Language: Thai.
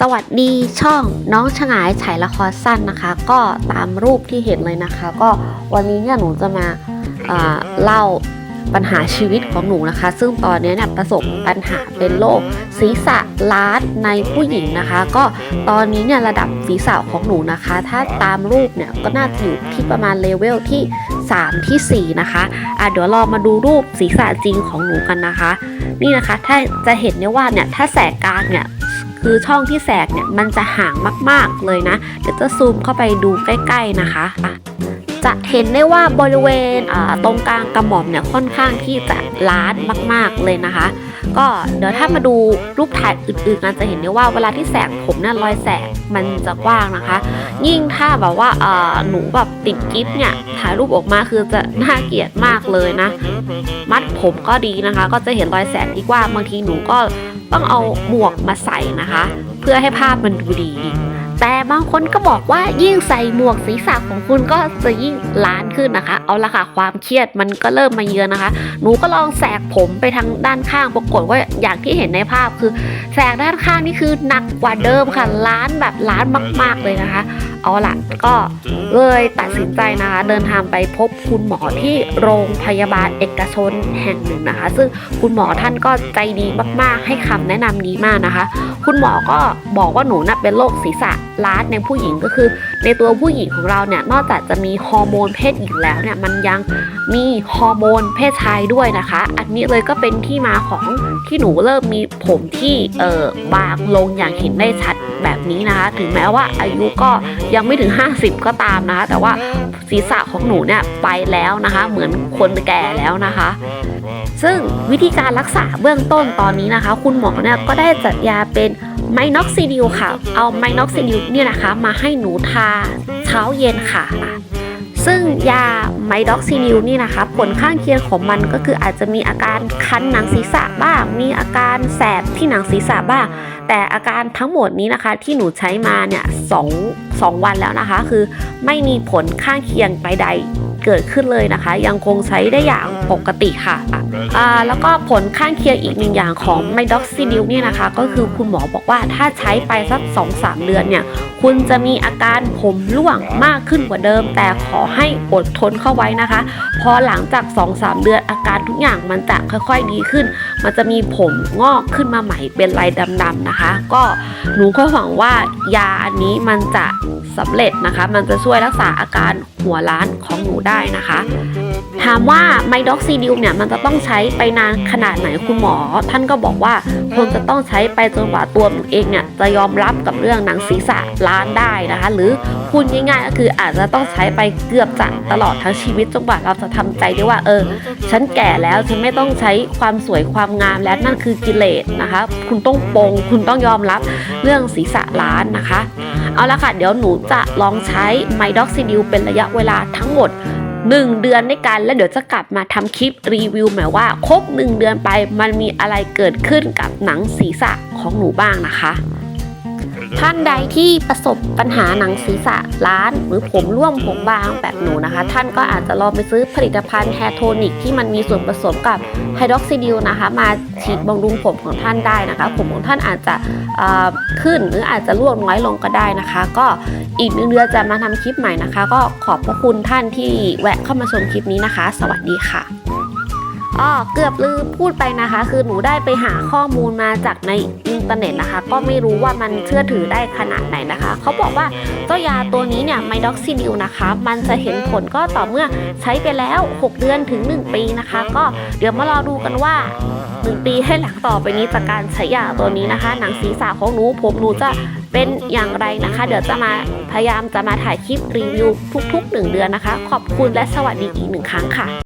สวัสดีช่องน้องฉงายฉายละครสั้นนะคะ ก็ตามรูปที่เห็นเลยนะคะ ก็วันนี้เนี่ยหนูจะมาเล่าปัญหาชีวิตของหนูนะคะ ซึ่งตอนนี้เนี่ยประสบปัญหาเป็นโรคศีรษะล้านในผู้หญิงนะคะ ก็ตอนนี้เนี่ยระดับศีรษะของหนูนะคะ ถ้าตามรูปเนี่ยก็น่าจะอยู่ที่ประมาณเลเวลที่ 3 ทีสี่4 นะคะอะเดี๋ยวเรามาดูรูปศีรษะจริงของหนูกันนะคะ นี่นะคะถ้าจะเห็นได้ว่าเนี่ยถ้าแสกกลางเนี่ย คือช่องที่แสกเนี่ยมันจะห่างมากๆเลยนะ เดี๋ยวจะซูมเข้าไปดูใกล้ ๆนะคะจะเห็นได้ว่าบริเวณตรงกลางกระหม่อมเนี่ยค่อนข้างที่จะล้านมากๆเลยนะคะ ก็เดี๋ยวถ้ามาดูรูปถ่ายอื่นๆกันจะเห็นได้ว่าเวลาที่แสกผมเนี่ยรอยแสกมันจะกว้างนะคะ ยิ่งถ้าแบบว่าเอ่อหนูแบบติดกิฟต์เนี่ยถ่ายรูปออกมาคือจะน่าเกลียดมากเลยนะ มัดผมก็ดีนะคะ ก็จะเห็นรอยแสกที่กว้างบางทีหนูก็ต้องเอาหมวกมาใส่นะคะ เพื่อให้ภาพมันดูดี แต่บางคนก็บอกว่ายิ่งใส่หมวกศีรษะของคุณก็จะยิ่งล้านขึ้นนะคะ เอาละค่ะความเครียดมันก็เริ่มมาเยือนนะคะ หนูก็ลองแสกผมไปทางด้านข้างปรากฏว่าอย่างที่เห็นในภาพคือแสกด้านข้างนี่คือหนักกว่าเดิมค่ะล้านแบบล้านมาก ๆเลยนะคะ เอาละก็เลยตัดสินใจนะคะ เดินทางไปพบคุณหมอที่โรงพยาบาลเอกชนแห่งหนึ่งนะคะ ซึ่งคุณหมอท่านก็ใจดีมาก ๆ ให้คำแนะนำดีมากนะคะ คุณหมอก็บอกว่าหนูน่ะเป็นโรคศีรษะล้านในผู้หญิงก็คือ ในตัวผู้หญิงของเราเนี่ยนอกจากจะมีฮอร์โมนเพศหญิงแล้วเนี่ยมันยังมีฮอร์โมนเพศชายด้วยนะคะ อันนี้เลยก็เป็นที่มาของที่หนูเริ่มมีผมที่เออบางลงอย่างเห็นได้ชัดแบบนี้นะคะ ถึงแม้ว่าอายุก็ยังไม่ถึง 50 ก็ตามนะคะ แต่ว่าศีรษะของหนูเนี่ยไปแล้วนะคะ เหมือนคนแก่แล้วนะคะ ซึ่งวิธีการรักษาเบื้องต้นตอนนี้นะคะ คุณหมอเนี่ยก็ได้จัดยาเป็นไมน็อกซิดิลค่ะ เอาไมน็อกซิดิลเนี่ยนะคะ มาให้หนูทาเช้าเย็นค่ะ ซึ่งยาไมด็อกซิดิลนี่นะคะ ผลข้างเคียงของมันก็คืออาจจะมีอาการคันหนังศีรษะบ้าง มีอาการแสบที่หนังศีรษะบ้าง แต่อาการทั้งหมดนี้นะคะ ที่หนูใช้มาเนี่ยสองสองวันแล้วนะคะ คือไม่มีผลข้างเคียงใด เกิดขึ้นเลยนะคะ ยังคงใช้ได้อย่างปกติค่ะอ่าแล้วก็ผลข้างเคียงอีกหนึ่งอย่างของไมด็อกซิดิลเนี่ยนะคะ ก็คือคุณหมอบอกว่าถ้าใช้ไปสัก 2-3 เดือนเนี่ย คุณจะมีอาการผมร่วงมากขึ้นกว่าเดิม แต่ขอให้อดทนเข้าไว้นะคะ พอหลังจาก 2-3 เดือนอาการทุกอย่างมันจะค่อยๆดีขึ้น มันจะมีผมงอกขึ้นมาใหม่เป็นลายดำๆนะคะ ก็หนูก็หวังว่ายาอันนี้มันจะสำเร็จนะคะ มันจะช่วยรักษาอาการ หัวล้านของหนูได้นะคะ ถามว่าไมด็อกซิดิลเนี่ยมันจะต้องใช้ไปนานขนาดไหนคุณหมอ ท่านก็บอกว่าคงจะต้องใช้ไปจนกว่าตัวหนูเองเนี่ยจะยอมรับกับเรื่องหนังศีรษะล้านได้นะคะ หรือพูดง่ายๆก็คืออาจจะต้องใช้ไปเกือบจะตลอดทั้งชีวิตจนกว่าเราจะทำใจได้ว่าเออ ฉันแก่แล้วฉันไม่ต้องใช้ความสวยความงามแล้วนั่นคือกิเลสนะคะ คุณต้องปงคุณต้องยอมรับเรื่องศีรษะล้านนะคะ เอาละค่ะ เดี๋ยวหนูจะลองใช้ไมด็อกซิดิลเป็นระยะเวลาทั้งหมด 1 เดือนในการแล้วเดี๋ยวจะกลับมาทำคลิปรีวิวหมายว่าครบ 1 เดือนไปมันมีอะไรเกิดขึ้นกับหนังศีรษะของหนูบ้างนะคะ ท่านใดที่ประสบปัญหาหนังศีรษะล้าน หรือผมร่วงผมบางแบบหนูนะคะ ท่านก็อาจจะลองไปซื้อผลิตภัณฑ์แฮร์โทนิกที่มันมีส่วนผสมกับไฮดรอกซิดิลนะคะ มาฉีดบำรุงผมของท่านได้นะคะ ผมของท่านอาจจะขึ้นหรืออาจจะร่วงน้อยลงก็ได้นะคะ ก็อีกหนึ่งเดือนจะมาทำคลิปใหม่นะคะ ก็ขอบพระคุณท่านที่แวะเข้ามาชมคลิปนี้นะคะ สวัสดีค่ะ อ๋อเกือบลืมพูดไปนะคะ คือหนูได้ไปหาข้อมูลมาจากในอินเทอร์เน็ตนะคะ ก็ไม่รู้ว่ามันเชื่อถือได้ขนาดไหนนะคะ เขาบอกว่าเจ้ายาตัวนี้เนี่ยไมด็อกซิดิลนะคะ มันจะเห็นผลก็ต่อเมื่อใช้ไปแล้ว 6 เดือนถึง 1 ปีนะคะ ก็เดี๋ยวมารอดูกันว่า 1 ปีให้หลังต่อไปนี้จากการใช้ยาตัวนี้นะคะ หนังศีรษะของหนูผมหนูจะเป็นอย่างไรนะคะ เดี๋ยวจะมาพยายามจะมาถ่ายคลิปรีวิวทุกๆ 1 เดือนนะคะ ขอบคุณและสวัสดีอีกหนึ่งครั้งค่ะ